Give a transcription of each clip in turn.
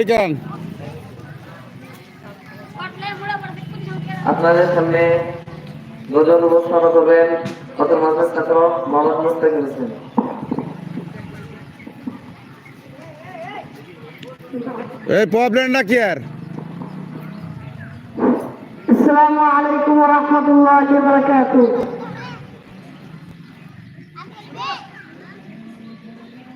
টিকান আপনাদের সামনে দুজন উপস্থাপন করবেন প্রথম মাসের ছাত্র মোহাম্মদ মুস্তাকিম হোসেন এই প্রবলেম না কি আর? আসসালামু আলাইকুম ওয়া রাহমাতুল্লাহি ওয়া বারাকাতুহু।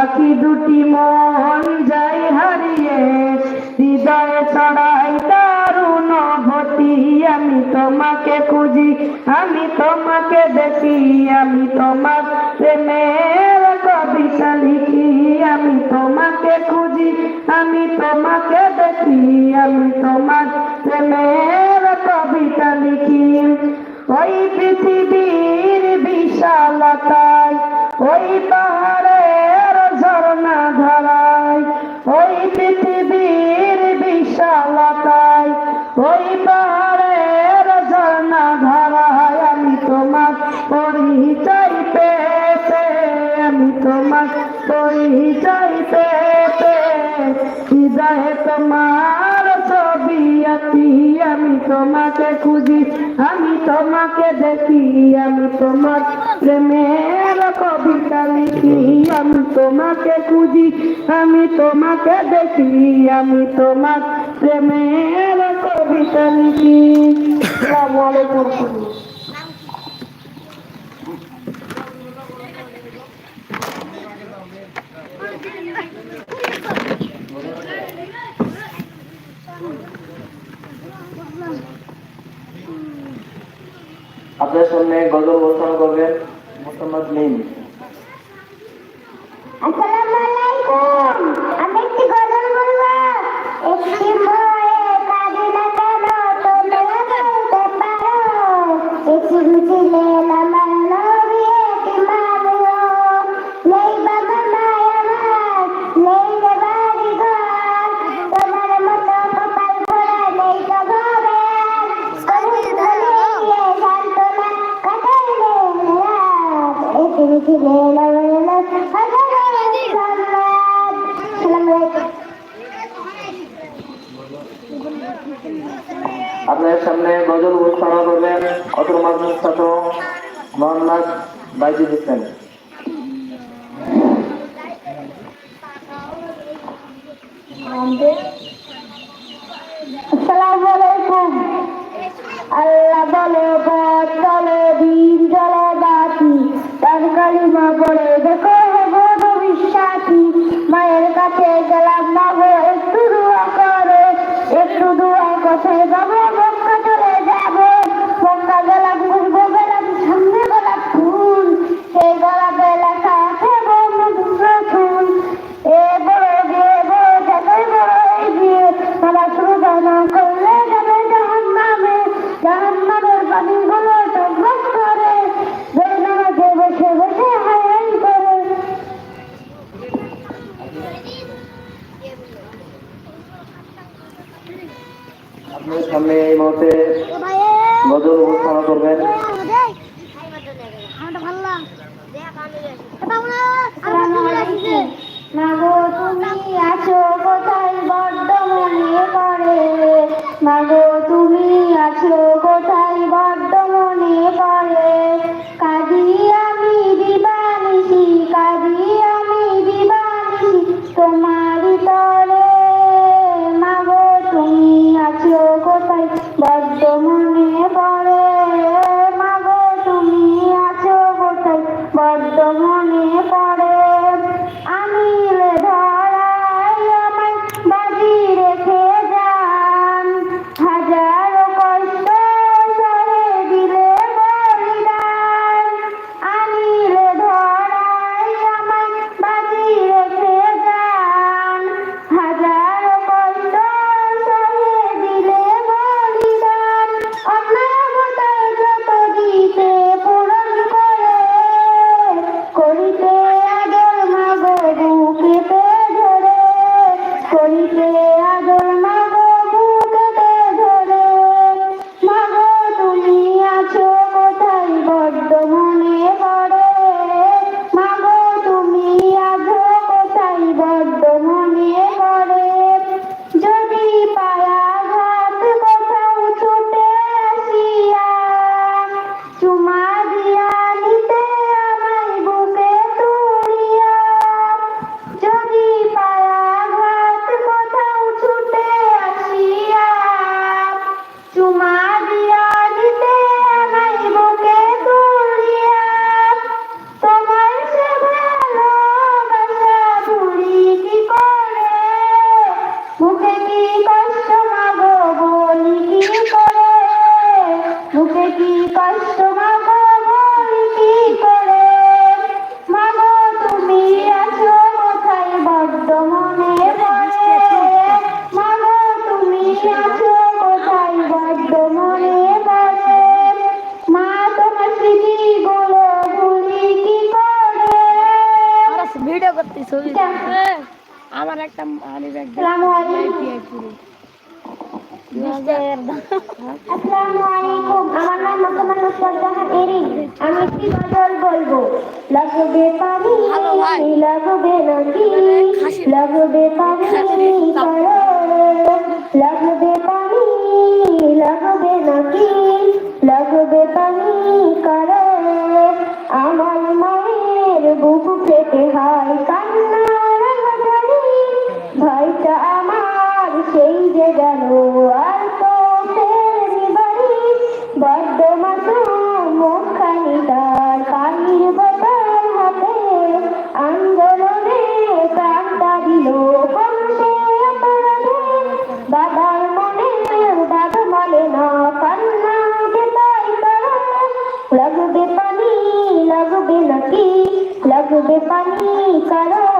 আখি দুটি মন যাই হারিয়ে, হৃদয়ে ছড়াই দারুণ ভতি আমি তোমাকে খুঁজি, আমি তোমাকে দেখি, আমি তোমার প্রেমের কবিতা লিখি আমি তোমাকে খুঁজি, আমি তোমাকে দেখি, আমি তোমার প্রেমের কবিতা লিখি ওই পৃথিবীর বিশালতায়, ওই পাহাড়ের তোমার পরিচয় পেতে হৃদয়ে তোমার ছবি আঁকি আমি তোমাকে খুঁজি আমি তোমাকে দেখি আমি তোমার প্রেমের কবিতা লিখি আমি তোমাকে খুঁজি আমি তোমাকে দেখি আমি তোমার প্রেমের কবিতা লিখি আসসালামু আলাইকুম আপনার সামনে গজল উপস্থাপনা করবেন মোহাম্মদ মিম আসসালামু আলাইকুম আমি একটি গজল বলব একটি বয়ে কাঁদি না কেন তোমরা বলতে পারো এসে বুঝিলে আমার নবী এটি মানলো নেই বাবা মায় আমার নেই রে বাড়ি ঘর তোমার মতো কপাল ভরা নেই তো ঘরে কবুল ধরে সান্ত্বনা কাটাইলে রাত আপনার সামনে গজল উপস্থাপনা করবেন অতর মাসের ছাত্র মোহাম্মদ বাইজুল হোসেন। আসসালামু কোথায় যাব। গজল ঘোষণা করবেন মাগো তুমি আছো কোথায় বড্ড মনে পড়ে মাগো, তুমি আছো কোথায়? বড্ড মনে পড়ে। আমার একটা মানি ব্যাগ আসসালামু আলাইকুম। আসসালামু আলাইকুম। আমার নাম মোহাম্মদ এরি আমি বলব? লাগবে পানি লাগবে নদী লাগবে পানি লাগবে পানি লাগবে নদী লাগবে পানি কারণ আমার মায়ের বুক ফেটে হায় খুবে পানি কারণ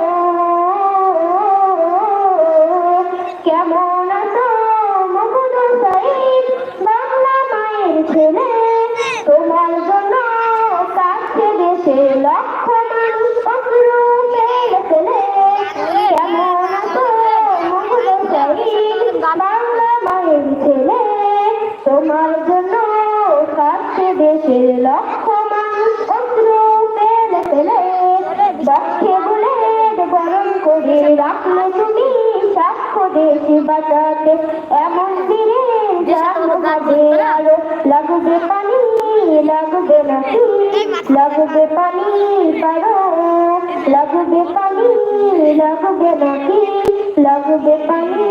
পৃথিবী বাঁচাতে এমন দিনে লাগবে আলো লাগবে পানি লাগবে নাকি লাগবে পানি পারো। লাগবে পানি লাগবে নাকি লাগবে পানি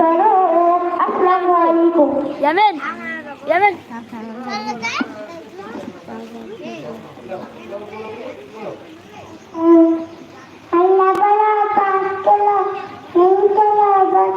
পারো। আসসালামু আলাইকুম। জানেন জানেন Mm-hmm.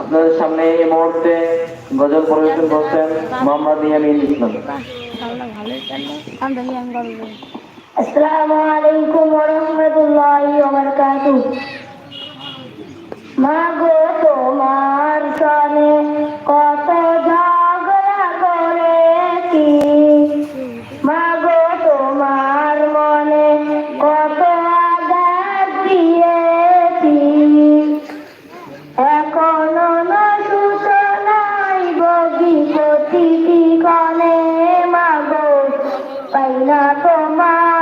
আপনাদের সামনে এই মুহূর্তে গজল পরিবেশন করছেন মোহাম্মদ ইয়ামিন ইসলাম। আসসালামু আলাইকুম ওয়া রাহমাতুল্লাহি ওয়া বারাকাতুহু। মা তোমার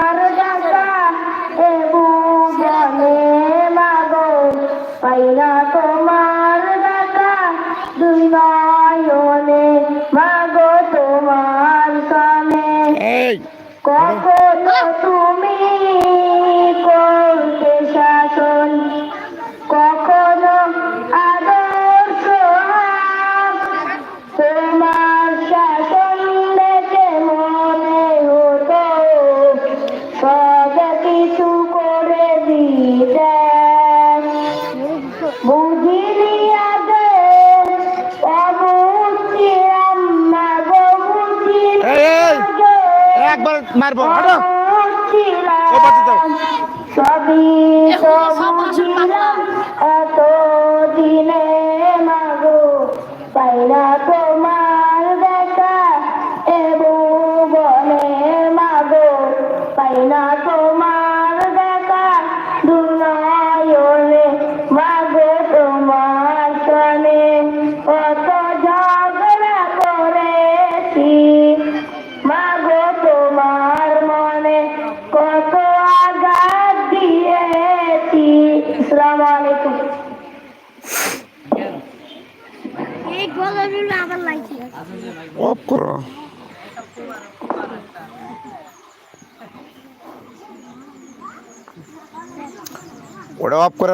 ওটাও অফ করে